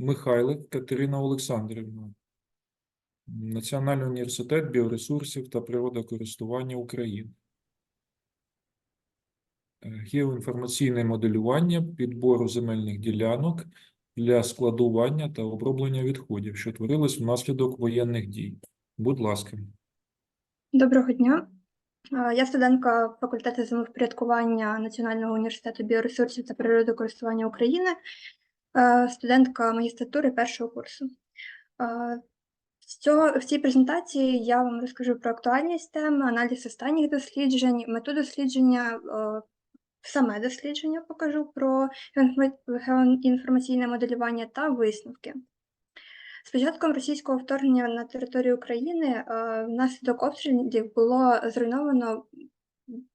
Михайлик Катерина Олександрівна. Національний університет біоресурсів та природокористування України. Геоінформаційне моделювання підбору земельних ділянок для складування та оброблення відходів, що творились внаслідок воєнних дій. Будь ласка. Доброго дня. Е, Я студентка факультету землевпорядкування Національного університету біоресурсів та природокористування України, студентка магістратури першого курсу. Е, В, цій презентації я вам розкажу про актуальність теми, аналіз останніх досліджень, мету дослідження, е, саме дослідження покажу про геоінформаційне моделювання та висновки. З початком російського вторгнення на територію України е, внаслідок обстрілів було зруйновано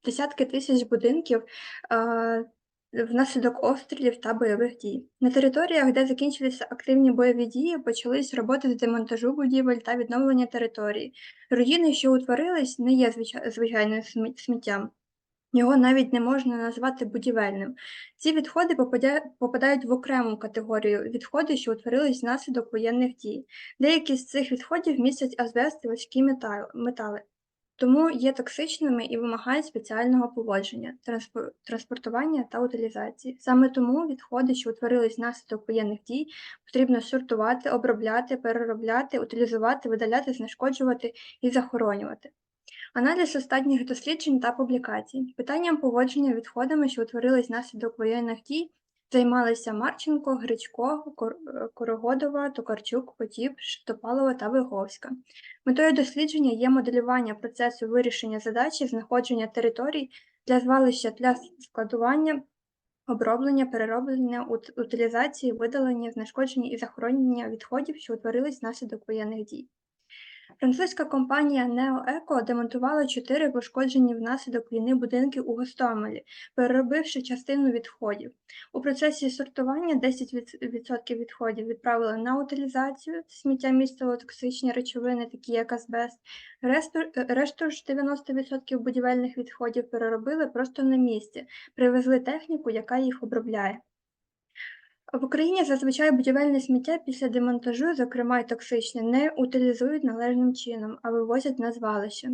десятки тисяч будинків е, внаслідок обстрілів та бойових дій. На територіях, де закінчилися активні бойові дії, почались роботи з демонтажу будівель та відновлення територій. Руїни, що утворились, не є звичайним сміттям. Його навіть не можна назвати будівельним. Ці відходи попадають в окрему категорію відходи, що утворились внаслідок воєнних дій. Деякі з цих відходів містять азбест і важкі метали, тому є токсичними і вимагають спеціального поводження, транспортування та утилізації. Саме тому відходи, що утворились внаслідок воєнних дій, потрібно сортувати, обробляти, переробляти, утилізувати, видаляти, знешкоджувати і захоронювати. Аналіз останніх досліджень та публікацій. Питанням поводження відходами, що утворились внаслідок воєнних дій, займалися Марченко, Гречко, е, Корогодова, Токарчук, Потіп, Шестопалова та Виговська. Метою дослідження є моделювання процесу вирішення задачі знаходження територій для звалища для складування, оброблення, перероблення, утилізації, видалення, знешкодження і захоронення відходів, що утворились внаслідок воєнних дій. Французька компанія NeoEco демонтувала чотири пошкоджені внаслідок війни будинки у Гостомелі, переробивши частину відходів. У процесі сортування 10% відходів відправили на утилізацію, сміття містило токсичні речовини, такі як азбест. Решту, ж 90% будівельних відходів переробили просто на місці, привезли техніку, яка їх обробляє. В Україні зазвичай будівельне сміття після демонтажу, зокрема й токсичне, не утилізують належним чином, а вивозять на звалище.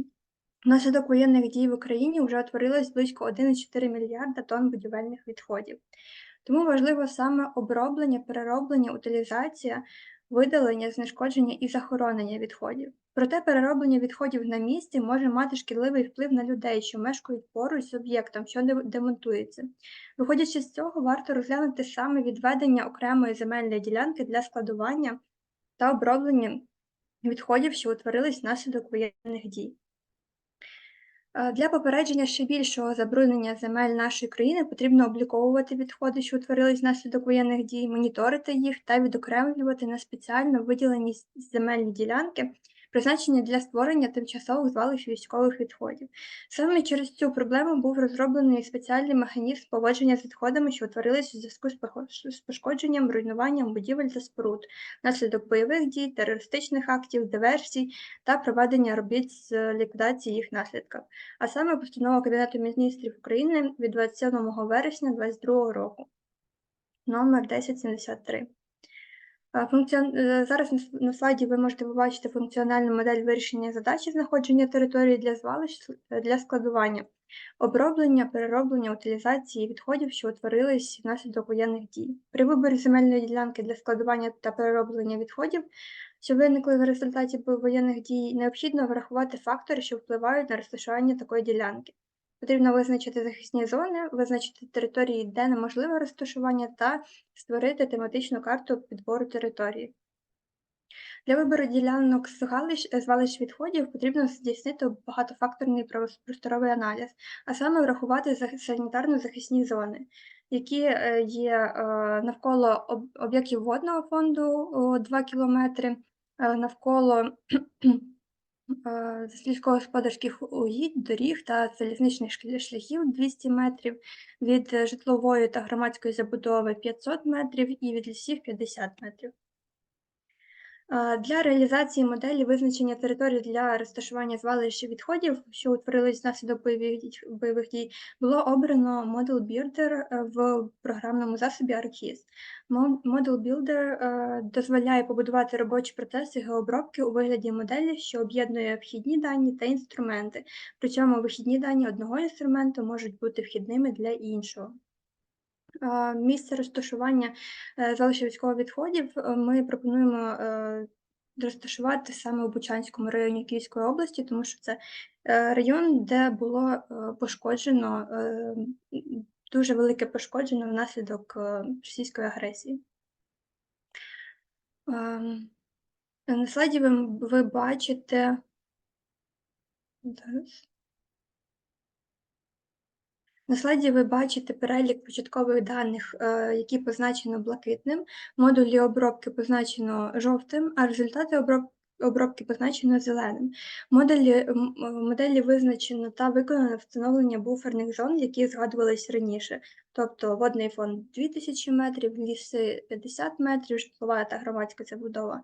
Внаслідок воєнних дій в Україні вже утворилось близько 1,4 мільярда тонн будівельних відходів. Тому важливо саме оброблення, перероблення, утилізація, видалення, знешкодження і захоронення відходів. Проте перероблення відходів на місці може мати шкідливий вплив на людей, що мешкають поруч з об'єктом, що де- демонтується. Виходячи з цього, варто розглянути саме відведення окремої земельної ділянки для складування та оброблення відходів, що утворились внаслідок воєнних дій. Е, Для попередження ще більшого забруднення земель нашої країни потрібно обліковувати відходи, що утворились внаслідок воєнних дій, моніторити їх та відокремлювати на спеціально виділені земельні ділянки, призначені для створення тимчасових звалищ військових відходів. Саме через цю проблему був розроблений спеціальний механізм поводження з відходами, що утворились у зв'язку з пошкодженням, руйнуванням будівель та споруд, внаслідок бойових дій, терористичних актів, диверсій та проведення робіт з ліквідації їх наслідків, а саме постанова Кабінету міністрів України від 27 вересня 2022 року, номер 1073. Функціон... е, Зараз на слайді ви можете побачити функціональну модель вирішення задачі знаходження території для звалищ е, для складування, оброблення, перероблення, утилізації відходів, що утворились внаслідок воєнних дій. При виборі земельної ділянки для складування та перероблення відходів, що виникли в результаті воєнних дій, необхідно врахувати фактори, що впливають на розташування такої ділянки. Потрібно визначити захисні зони, визначити території, де неможливе розташування, та створити тематичну карту підбору території. Для вибору ділянок звалищ, звалищ відходів потрібно здійснити багатофакторний прос- просторовий аналіз, а саме врахувати санітарно-захисні зони, які е, є е, навколо об'єктів водного фонду 2 км, навколо е, сільськогосподарських угідь, доріг та залізничних шляхів 200 метрів, від е, житлової та громадської забудови 500 метрів і від лісів 50 метрів. Для реалізації моделі визначення територій для розташування звалищ відходів, що утворились внаслідок бойових дій, було обрано Model Builder е, в програмному засобі ArcGIS. Model Builder е, дозволяє побудувати робочі процеси геообробки у вигляді моделі, що об'єднує вхідні дані та інструменти. Причому вихідні дані одного інструменту можуть бути вхідними для іншого. Е, Місце розташування е, залишів військових відходів е, ми пропонуємо розташувати саме у Бучанському районі Київської області, тому що це район, де було пошкоджено дуже велике пошкоджено внаслідок російської агресії. На слайді ви бачите. Зараз. На слайді ви бачите перелік початкових даних, е, які позначено блакитним, модулі обробки позначено жовтим, а результати оброб- обробки позначено зеленим. Моделі, м- моделі визначено та виконано встановлення буферних зон, які згадувались раніше, тобто водний фонд 2000 метрів, ліси 50 метрів, житлова та громадська забудова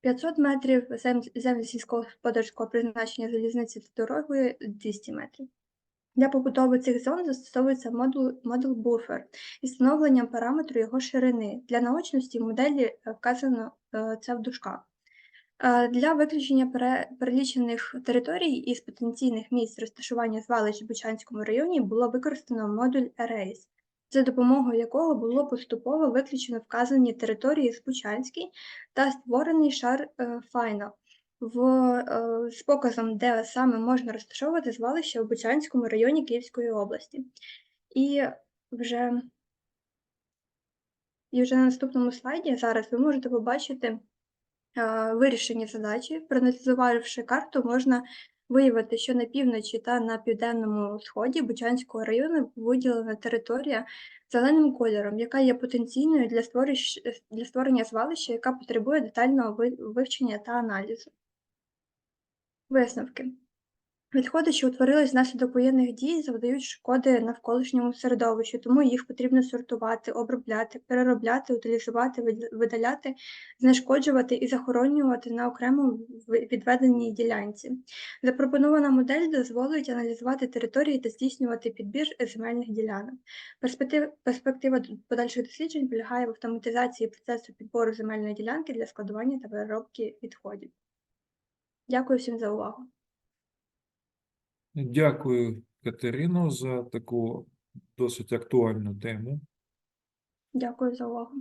500 метрів, зем- землі сільськогосподарського призначення залізниці та дорогою 200 метрів. Для побудови цих зон застосовується модуль, модуль буфер із встановленням параметру його ширини. Для наочності моделі е, вказано е, це в дужках. Е, Для виключення перелічених територій із потенційних місць розташування звалищ в Бучанському районі було використано модуль Erase, за допомогою якого було поступово виключено вказані території з Бучанській та створений шар Final в, е, з показом, де саме можна розташовувати звалище у Бучанському районі Київської області. І вже, і вже на наступному слайді зараз ви можете побачити е, вирішені задачі. Проаналізувавши карту, можна виявити, що на півночі та на південному сході Бучанського району виділена територія зеленим кольором, яка є потенційною для, створення звалища, яка потребує детального вивчення та аналізу. Висновки. Відходи, що утворились внаслідок воєнних дій, завдають шкоди навколишньому середовищу, тому їх потрібно сортувати, обробляти, переробляти, утилізувати, видаляти, знешкоджувати і захоронювати на окремо відведеній ділянці. Запропонована модель дозволить аналізувати території та здійснювати підбір земельних ділянок. Перспектива подальших досліджень полягає в автоматизації процесу підбору земельної ділянки для складування та переробки відходів. Дякую всім за увагу. Дякую, Катерино, за таку досить актуальну тему. Дякую за увагу.